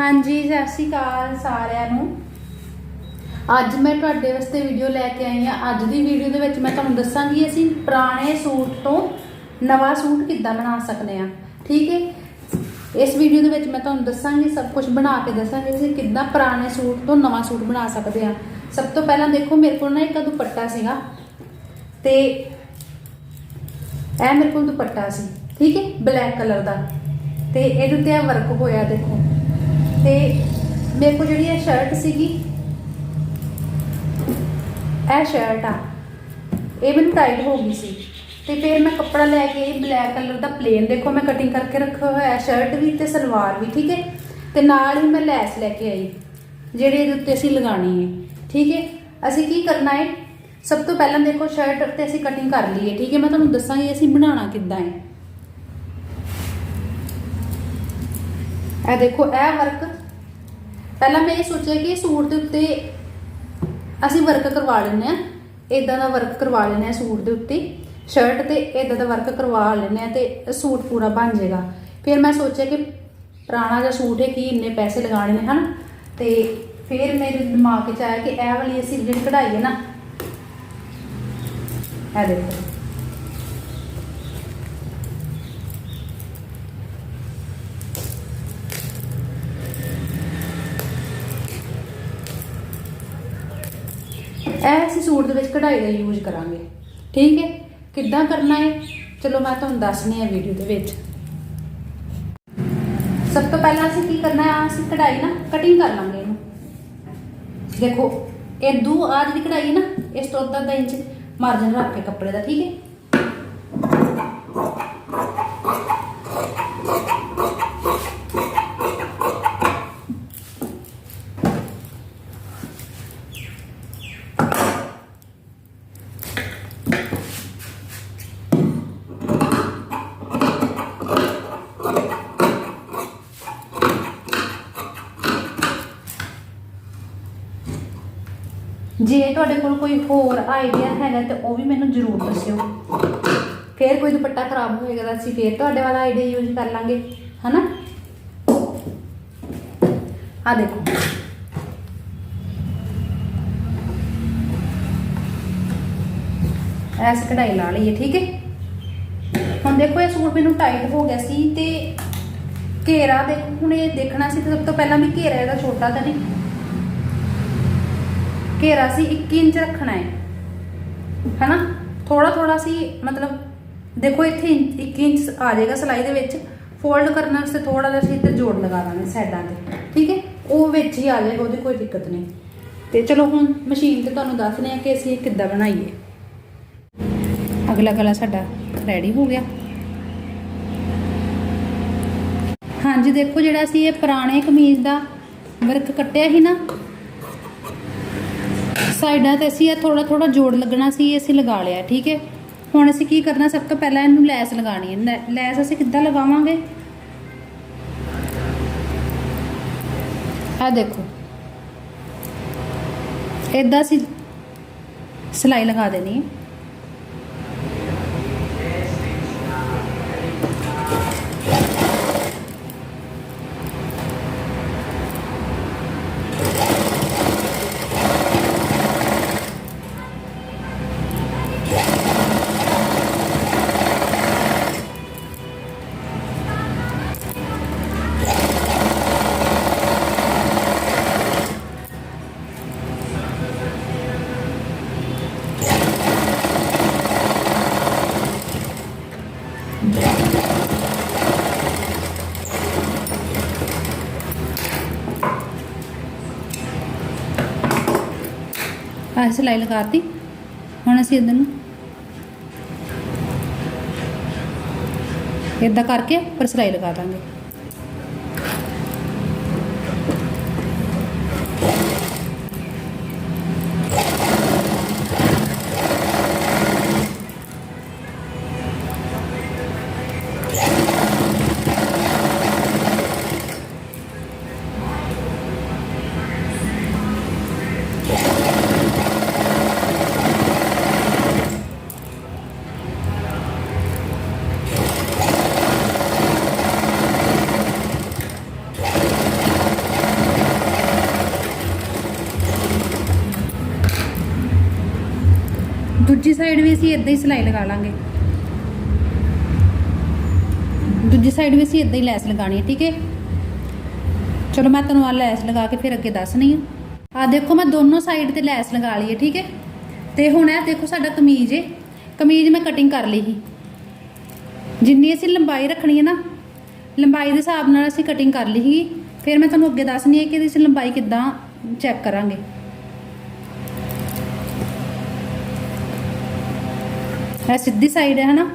ਹਾਂਜੀ, ਸਤਿ ਸ਼੍ਰੀ ਅਕਾਲ ਸਾਰਿਆਂ ਨੂੰ। ਅੱਜ ਮੈਂ ਤੁਹਾਡੇ ਵਾਸਤੇ ਵੀਡੀਓ ਲੈ ਕੇ ਆਈ ਹਾਂ। ਅੱਜ ਦੀ ਵੀਡੀਓ ਦੇ ਵਿੱਚ ਮੈਂ ਤੁਹਾਨੂੰ ਦੱਸਾਂਗੀ ਅਸੀਂ ਪੁਰਾਣੇ ਸੂਟ ਤੋਂ ਨਵਾਂ ਸੂਟ ਕਿੱਦਾਂ ਬਣਾ ਸਕਦੇ ਹਾਂ। ਠੀਕ ਹੈ? ਇਸ ਵੀਡੀਓ ਦੇ ਵਿੱਚ ਮੈਂ ਤੁਹਾਨੂੰ ਦੱਸਾਂਗੀ, ਸਭ ਕੁਝ ਬਣਾ ਕੇ ਦੱਸਾਂਗੀ ਅਸੀਂ ਕਿੱਦਾਂ ਪੁਰਾਣੇ ਸੂਟ ਤੋਂ ਨਵਾਂ ਸੂਟ ਬਣਾ ਸਕਦੇ ਹਾਂ। ਸਭ ਤੋਂ ਪਹਿਲਾਂ ਦੇਖੋ, ਮੇਰੇ ਕੋਲ ਨਾ ਇੱਕ ਦੁਪੱਟਾ ਸੀਗਾ ਤੇ ਇਹ ਮੇਰੇ ਕੋਲ ਦੁਪੱਟਾ ਸੀ। ਠੀਕ ਹੈ? ਬਲੈਕ ਕਲਰ ਦਾ। ਤੇ ਇਹਦੇ ਉੱਤੇ ਇਹ ਵਰਕ ਹੋਇਆ, ਦੇਖੋ। ਤੇ ਮੇਰੇ ਕੋਲ ਜਿਹੜੀ ਇਹ ਸ਼ਰਟ ਸੀਗੀ, ਇਹ ਸ਼ਰਟ ਆ। ਇਹ ਮੈਨੂੰ ਟਾਈਟ ਹੋ ਗਈ ਸੀ। ਤੇ ਫਿਰ ਮੈਂ ਕੱਪੜਾ ਲੈ ਕੇ ਆਈ ਬਲੈਕ ਕਲਰ ਦਾ ਪਲੇਨ ਦੇਖੋ, ਮੈਂ ਕਟਿੰਗ ਕਰਕੇ ਰੱਖਿਆ ਹੋਇਆ ਸ਼ਰਟ ਵੀ ਤੇ ਸਲਵਾਰ ਵੀ, ਠੀਕ ਹੈ? ਤੇ ਨਾਲ ਹੀ ਮੈਂ ਲੈਸ ਲੈ ਕੇ ਆਈ, ਜਿਹੜੇ ਇਹਦੇ ਉੱਤੇ ਅਸੀਂ ਲਗਾਣੀ ਹੈ, ਠੀਕ ਹੈ? ਅਸੀਂ ਕੀ ਕਰਨਾ ਹੈ? ਸਭ ਤੋਂ ਪਹਿਲਾਂ ਦੇਖੋ ਸ਼ਰਟ ਤੇ ਅਸੀਂ ਕਟਿੰਗ ਕਰ ਲਈਏ, ਠੀਕ ਹੈ? ਮੈਂ ਤੁਹਾਨੂੰ ਦੱਸਾਂਗੀ ਅਸੀਂ ਬਣਾਉਣਾ ਕਿੱਦਾਂ ਹੈ। ਇਹ ਦੇਖੋ, ਇਹ ਵਰਕ ਪਹਿਲਾਂ ਮੈਂ ਇਹ ਸੋਚਿਆ ਕਿ ਸੂਟ ਦੇ ਉੱਤੇ ਅਸੀਂ ਵਰਕ ਕਰਵਾ ਲੈਂਦੇ ਆ ਇਦਾਂ ਦਾ ਵਰਕ ਕਰਵਾ ਲੈਂਦੇ ਆ ਸੂਟ ਦੇ ਉੱਤੇ। ਸ਼ਰਟ ਤੇ ਇਦਾਂ ਦਾ ਵਰਕ ਕਰਵਾ ਲੈਂਦੇ ਆ ਤੇ ਸੂਟ ਪੂਰਾ ਬਣ ਜਾਏਗਾ। ਫਿਰ ਮੈਂ ਸੋਚਿਆ ਕਿ ਪੁਰਾਣਾ ਜਿਹਾ ਸੂਟ ਹੈ ਕਿ ਇੰਨੇ ਪੈਸੇ ਲਗਾਣੇ ਨੇ, ਹਨ? ਤੇ ਫਿਰ ਮੇਰੇ ਦਿਮਾਗ 'ਚ ਆਇਆ ਕਿ ਇਹ ਵਾਲੀ ਅਸੀਂ ਜਿਹੜੀ ਕਢਾਈ ਹੈ ਨਾ, ਇਹ ਦੇਖੋ। ਇਹ ਅਸੀਂ ਸੂਟ ਦੇ ਵਿੱਚ ਕਢਾਈ ਦਾ ਯੂਜ਼ ਕਰਾਂਗੇ। ਠੀਕ ਹੈ? ਕਿੱਦਾਂ ਕਰਨਾ ਹੈ? ਚਲੋ ਮੈਂ ਤੁਹਾਨੂੰ ਦੱਸਣੀ ਹੈ ਵੀਡੀਓ ਦੇ ਵਿੱਚ। ਸਭ ਤੋਂ ਪਹਿਲਾਂ ਅਸੀਂ ਕੀ ਕਰਨਾ ਹੈ? ਅਸੀਂ ਕਢਾਈ ਨਾ ਕਟਿੰਗ ਕਰ ਲਾਂਗੇ ਇਹਨੂੰ। ਦੇਖੋ, ਇਹ ਦੂ ਆ ਜਿਹੜੀ ਕਢਾਈ ਹੈ ਨਾ ਇਸ ਤੋਂ ਅੱਧਾ ਅੱਧਾ ਇੰਚ ਮਾਰਜਨ ਰੱਖ ਕੇ ਕੱਪੜੇ ਦਾ, ਠੀਕ ਹੈ? ਜੇ ਤੁਹਾਡੇ ਕੋਲ ਕੋਈ ਹੋਰ ਆਈਡੀਆ ਹੈਗਾ ਤੇ ਉਹ ਵੀ ਮੈਨੂੰ ਜ਼ਰੂਰ ਦੱਸਿਓ। ਫੇਰ ਕੋਈ ਦੁਪੱਟਾ ਖਰਾਬ ਹੋਏਗਾ ਤਾਂ ਅਸੀਂ ਫੇਰ ਤੁਹਾਡੇ ਵਾਲਾ ਆਈਡੀਆ ਯੂਜ਼ ਕਰ ਲਾਂਗੇ, ਹਨਾ? ਆ ਦੇਖੋ। ਐਸ ਕਢਾਈ ਲਾ ਲਈਏ, ਠੀਕ ਹੈ? ਹੁਣ ਦੇਖੋ, ਇਹ ਸੂਟ ਮੈਨੂੰ ਟਾਈਟ ਹੋ ਗਿਆ ਸੀ ਤੇ ਘੇਰਾ ਦੇ, ਹੁਣ ਇਹ ਦੇਖਣਾ ਸੀ ਤੇ ਸਭ ਤੋਂ ਪਹਿਲਾਂ ਵੀ ਘੇਰਾ ਇਹਦਾ ਛੋਟਾ ਤਾਂ ਨਹੀਂ। ਘੇਰਾ ਸੀ 21 ਇੰਚ ਰੱਖਣਾ ਹੈ। ਹਨਾ? ਥੋੜਾ ਥੋੜਾ ਸੀ, ਮਤਲਬ ਦੇਖੋ ਇੱਥੇ 21 ਇੰਚ ਆ ਜਾਏਗਾ ਸਲਾਈ ਦੇ ਵਿੱਚ। ਫੋਲਡ ਕਰਨ ਵਾਸਤੇ ਥੋੜਾ ਜਿਹਾ ਸੀ ਤੇ ਜੋੜ ਲਗਾ ਦਾਂਗੇ ਸਾਈਡਾਂ ਤੇ। ਠੀਕ ਹੈ? ਉਹ ਵਿੱਚ ਹੀ ਆ ਜਾਏਗਾ, ਉਹਦੀ ਕੋਈ ਦਿੱਕਤ ਨਹੀਂ। ਤੇ ਚਲੋ ਹੁਣ ਮਸ਼ੀਨ ਤੇ ਤੁਹਾਨੂੰ ਦੱਸਦੇ ਆ ਕਿ ਅਸੀਂ ਇਹ ਕਿੱਦਾਂ ਬਣਾਈਏ। ਅਗਲਾ ਗਲਾ ਸਾਡਾ ਰੈਡੀ ਹੋ ਗਿਆ। ਹਾਂਜੀ, ਦੇਖੋ ਜਿਹੜਾ ਅਸੀਂ ਇਹ ਪੁਰਾਣੇ ਕਮੀਜ਼ ਦਾ ਵਰਕ ਕੱਟਿਆ ਸੀ ਨਾ ਸਾਈਡਾਂ ਤੇ ਅਸੀਂ ਇਹ ਥੋੜਾ ਥੋੜਾ ਜੋੜ ਲੱਗਣਾ ਸੀ, ਇਹ ਅਸੀਂ ਲਗਾ ਲਿਆ, ਠੀਕ ਹੈ? ਹੁਣ ਅਸੀਂ ਕੀ ਕਰਨਾ, ਸਭ ਤੋਂ ਪਹਿਲਾਂ ਇਹਨੂੰ ਲੈਸ ਲਗਾਣੀ ਹੈ। ਲੈ- ਲੈਸ ਅਸੀਂ ਕਿੱਦਾਂ ਲਗਾਵਾਂਗੇ? ਆ ਦੇਖੋ। ਇਦਾਂ ਅਸੀਂ ਸਿਲਾਈ ਲਗਾ ਦੇਣੀ ਹੈ। ਆ ਸਿਲਾਈ ਲਗਾਤੀ ਹੁਣ ਅਸੀਂ ਇਹਦੇ ਨੂੰ ਇਦਾਂ ਕਰਕੇ ਉੱਪਰ ਸਿਲਾਈ ਲਗਾ ਦਾਂਗੇ। ਦੂਜੀ ਸਾਈਡ ਵੀ ਅਸੀਂ ਇਦਾਂ ਹੀ ਸਿਲਾਈ ਲਗਾ ਲਾਂਗੇ। ਦੂਜੀ ਸਾਈਡ ਵੀ ਅਸੀਂ ਇਦਾਂ ਹੀ ਲੈਸ ਲਗਾਣੀ ਹੈ, ਠੀਕ ਹੈ? ਚਲੋ ਮੈਂ ਤੁਹਾਨੂੰ ਆ ਲੈਸ ਲਗਾ ਕੇ ਫਿਰ ਅੱਗੇ ਦੱਸਣੀ ਆ ਆ ਦੇਖੋ, ਮੈਂ ਦੋਨੋਂ ਸਾਈਡ ਤੇ ਲੈਸ ਲਗਾ ਲਈ ਹੈ, ਠੀਕ ਹੈ? ਤੇ ਹੁਣ ਇਹ ਦੇਖੋ ਸਾਡਾ ਕਮੀਜ਼ ਹੈ ਕਮੀਜ਼ ਮੈਂ ਕਟਿੰਗ ਕਰ ਲਈ ਸੀ। ਜਿੰਨੀ ਅਸੀਂ ਲੰਬਾਈ ਰੱਖਣੀ ਹੈ ਨਾ, ਲੰਬਾਈ ਦੇ ਹਿਸਾਬ ਨਾਲ ਅਸੀਂ ਕਟਿੰਗ ਕਰ ਲਈ ਸੀ। ਫਿਰ ਮੈਂ ਤੁਹਾਨੂੰ ਅੱਗੇ ਦੱਸਣੀ ਹੈ ਕਿ ਇਹਦੀ ਅਸੀਂ ਲੰਬਾਈ ਕਿੱਦਾਂ ਚੈੱਕ ਕਰਾਂਗੇ। ਇਹ ਸਿੱਧੀ ਸਾਈਡ ਹੈ ਹਨਾ?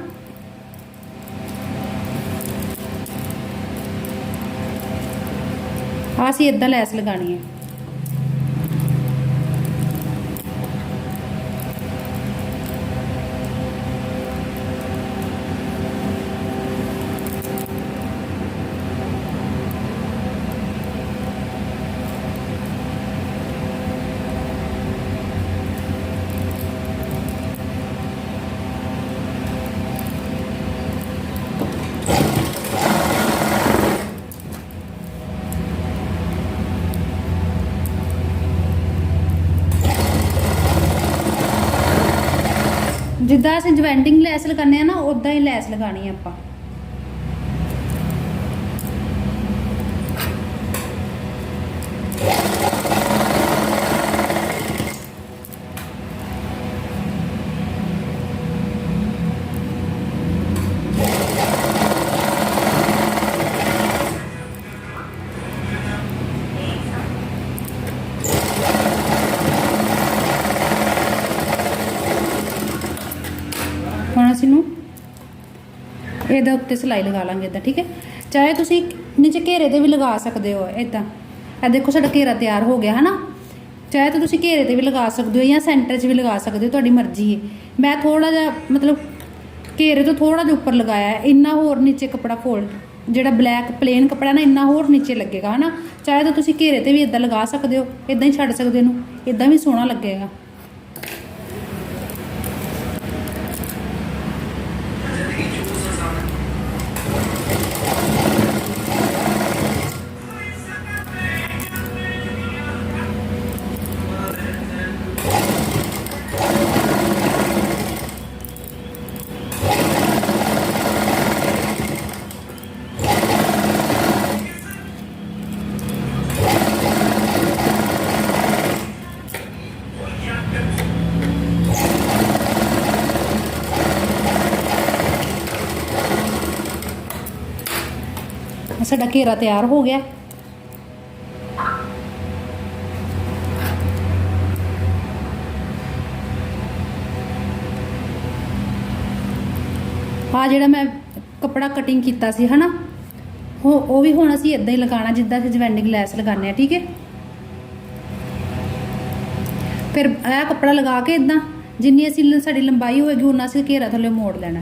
ਆ ਅਸੀਂ ਇਦਾਂ ਲੈਸ ਲਗਾਣੀ ਹੈ। ਜਿੱਦਾਂ ਅਸੀਂ ਜਵੈਂਡਿੰਗ ਲੈਸ ਲਗਾਉਂਦੇ ਆ ਨਾ ਉਦਾਂ ਹੀ ਲੈਸ ਲਗਾਣੀ ਹੈ ਆਪਾਂ। ਹੁਣ ਅਸੀਂ ਨੂੰ ਇਹਦੇ ਉੱਤੇ ਸਿਲਾਈ ਲਗਾ ਲਾਂਗੇ ਇਦਾਂ ਠੀਕ ਹੈ? ਚਾਹੇ ਤੁਸੀਂ ਨੀਚੇ ਘੇਰੇ ਤੇ ਵੀ ਲਗਾ ਸਕਦੇ ਹੋ ਇਦਾਂ ਇਹ ਦੇਖੋ ਸਾਡਾ ਘੇਰਾ ਤਿਆਰ ਹੋ ਗਿਆ, ਹਨਾ? ਚਾਹੇ ਤਾਂ ਤੁਸੀਂ ਘੇਰੇ ਤੇ ਵੀ ਲਗਾ ਸਕਦੇ ਹੋ ਜਾਂ ਸੈਂਟਰ 'ਚ ਵੀ ਲਗਾ ਸਕਦੇ ਹੋ, ਤੁਹਾਡੀ ਮਰਜ਼ੀ ਹੈ। ਮੈਂ ਥੋੜਾ ਜਿਹਾ, ਮਤਲਬ ਘੇਰੇ ਤੋਂ ਥੋੜਾ ਜਿਹਾ ਉੱਪਰ ਲਗਾਇਆ, ਇੰਨਾ ਹੋਰ ਨੀਚੇ ਕੱਪੜਾ ਫੋਲਡ, ਜਿਹੜਾ ਬਲੈਕ ਪਲੇਨ ਕੱਪੜਾ ਨਾ, ਇੰਨਾ ਹੋਰ ਨੀਚੇ ਲੱਗੇਗਾ, ਹਨਾ? ਚਾਹੇ ਤਾਂ ਤੁਸੀਂ ਘੇਰੇ ਤੇ ਵੀ ਇਦਾਂ ਲਗਾ ਸਕਦੇ ਹੋ ਇਦਾਂ ਹੀ ਛੱਡ ਸਕਦੇ ਹੋ ਇਹਨੂੰ ਇਦਾਂ ਵੀ ਸੋਹਣਾ ਲੱਗੇਗਾ। ਸਾਡਾ ਘੇਰਾ ਤਿਆਰ ਹੋ ਗਿਆ ਆ ਜਿਹੜਾ ਮੈਂ ਕੱਪੜਾ ਕਟਿੰਗ ਕੀਤਾ ਸੀ ਹਨਾ ਉਹ ਉਹ ਵੀ ਹੁਣ ਅਸੀਂ ਇਦਾਂ ਹੀ ਲਗਾਉਣਾ ਜਿੱਦਾਂ ਅਸੀਂ ਜਵੈਂਡਿੰਗ ਲੈਸ ਲਗਾਉਂਦੇ ਆ ਠੀਕ ਹੈ ਫਿਰ ਇਹ ਕੱਪੜਾ ਲਗਾ ਕੇ ਇਦਾਂ ਜਿੰਨੀ ਅਸੀਂ ਲ- ਸਾਡੀ ਲੰਬਾਈ ਹੋਏਗੀ ਉਹਨਾਂ ਅਸੀਂ ਘੇਰਾ ਥੱਲੇ ਮੋੜ ਲੈਣਾ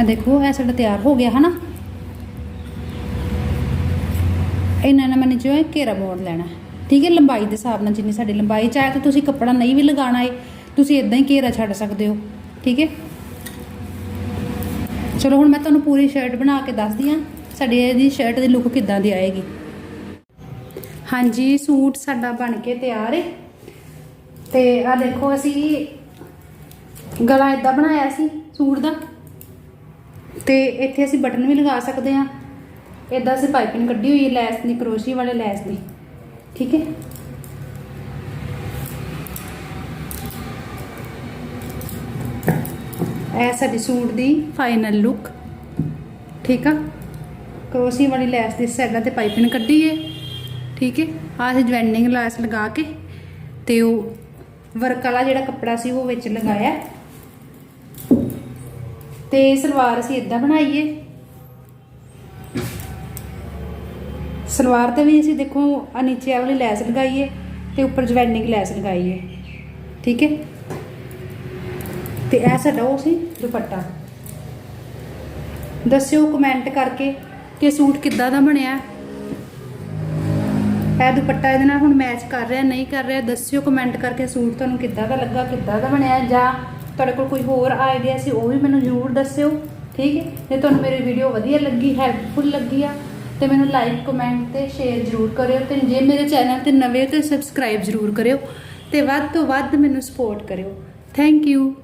ਇਹ ਦੇਖੋ, ਇਹ ਸਾਡਾ ਤਿਆਰ ਹੋ ਗਿਆ ਹਨਾ। ਇਹਨਾਂ ਨਾਲ ਮੈਨੇ ਜੋ ਹੈ ਘੇਰਾ ਮੋੜ ਲੈਣਾ। ਠੀਕ ਹੈ, ਲੰਬਾਈ ਦੇ ਹਿਸਾਬ ਨਾਲ ਜਿੰਨੀ ਸਾਡੀ ਲੰਬਾਈ ਚਾਹੇ ਤਾਂ ਤੁਸੀਂ ਕੱਪੜਾ ਨਹੀਂ ਵੀ ਲਗਾਉਣਾ ਏ, ਤੁਸੀਂ ਇਦਾਂ ਹੀ ਘੇਰਾ ਛੱਡ ਸਕਦੇ ਹੋ। ਠੀਕ ਹੈ? ਚਲੋ, ਹੁਣ ਮੈਂ ਤੁਹਾਨੂੰ ਪੂਰੀ ਸ਼ਰਟ ਬਣਾ ਕੇ ਦੱਸਦੀ ਹਾਂ, ਸਾਡੀ ਇਹਦੀ ਸ਼ਰਟ ਦੀ ਲੁੱਕ ਕਿੱਦਾਂ ਦੀ ਆਏਗੀ। ਹਾਂਜੀ, ਸੂਟ ਸਾਡਾ ਬਣ ਕੇ ਤਿਆਰ ਹੈ ਤੇ ਆ ਦੇਖੋ, ਅਸੀਂ ਗਲਾ ਇਦਾਂ ਬਣਾਇਆ ਸੀ ਸੂਟ ਦਾ। ਤੇ ਇੱਥੇ ਅਸੀਂ ਬਟਨ ਵੀ ਲਗਾ ਸਕਦੇ ਹਾਂ। ਇਦਾਂ ਅਸੀਂ ਪਾਈਪਿੰਗ ਕੱਢੀ ਹੋਈ ਹੈ ਲੈਸ ਦੀ ਕਰੋਸ਼ੀ ਵਾਲੇ ਲੈਸ ਦੀ। ਠੀਕ ਹੈ? ਇਹ ਸਾਡੀ ਸੂਟ ਦੀ ਫਾਈਨਲ ਲੁੱਕ। ਠੀਕ ਆ? ਕਰੋਸ਼ੀ ਵਾਲੀ ਲੈਸ ਦੀ ਸਾਈਡਾਂ ਤੇ ਪਾਈਪਿੰਗ ਕੱਢੀ ਹੈ। ਠੀਕ ਹੈ? ਆਹ ਅਸੀਂ ਜਵੈਂਡਿੰਗ ਲੈਸ ਲਗਾ ਕੇ ਤੇ ਉਹ ਵਰਕ ਵਾਲਾ ਜਿਹੜਾ ਕੱਪੜਾ ਸੀ ਉਹ ਵਿੱਚ ਲਗਾਇਆ। ਤੇ ਸਲਵਾਰ ਅਸੀਂ ਇਦਾਂ ਬਣਾਈਏ। ਸਲਵਾਰ ਤੇ ਵੀ ਅਸੀਂ ਦੇਖੋ ਆ ਨੀਚੇ ਵਾਲੀ ਲੈਸ ਲਗਾਈਏ ਤੇ ਉੱਪਰ ਜਵੈਨਿੰਗ ਲੈਸ ਲਗਾਈਏ, ਠੀਕ ਹੈ? ਤੇ ਇਹ ਸਾਡਾ ਉਹ ਸੀ ਦੁਪੱਟਾ। ਦੱਸਿਓ ਕਮੈਂਟ ਕਰਕੇ ਕਿ ਸੂਟ ਕਿੱਦਾਂ ਦਾ ਬਣਿਆ। ਇਹ ਦੁਪੱਟਾ ਇਹਦੇ ਨਾਲ ਹੁਣ ਮੈਚ ਕਰ ਰਿਹਾ, ਨਹੀਂ ਕਰ ਰਿਹਾ, ਦੱਸਿਓ ਕਮੈਂਟ ਕਰਕੇ ਸੂਟ ਤੁਹਾਨੂੰ ਕਿੱਦਾਂ ਦਾ ਲੱਗਾ, ਕਿੱਦਾਂ ਦਾ ਬਣਿਆ ਜਾਂ ਤੁਹਾਡੇ ਕੋਲ ਕੋਈ ਹੋਰ ਆਈਡੀਆ ਸੀ, ਉਹ ਵੀ ਮੈਨੂੰ ਜ਼ਰੂਰ ਦੱਸਿਓ, ਠੀਕ ਹੈ? ਜੇ ਤੁਹਾਨੂੰ ਮੇਰੀ ਵੀਡੀਓ ਵਧੀਆ ਲੱਗੀ ਹੈਲਪਫੁਲ ਲੱਗੀ ਆ, ਤੇ ਮੈਨੂੰ ਲਾਈਕ ਕਮੈਂਟ ਤੇ ਸ਼ੇਅਰ ਜ਼ਰੂਰ ਕਰਿਓ, ਤੇ ਜੇ ਮੇਰੇ ਚੈਨਲ ਤੇ ਨਵੇਂ ਹੋ ਤੇ ਸਬਸਕ੍ਰਾਈਬ ਜ਼ਰੂਰ ਕਰਿਓ, ਤੇ ਵੱਧ ਤੋਂ ਵੱਧ ਮੈਨੂੰ ਸਪੋਰਟ ਕਰਿਓ। Thank you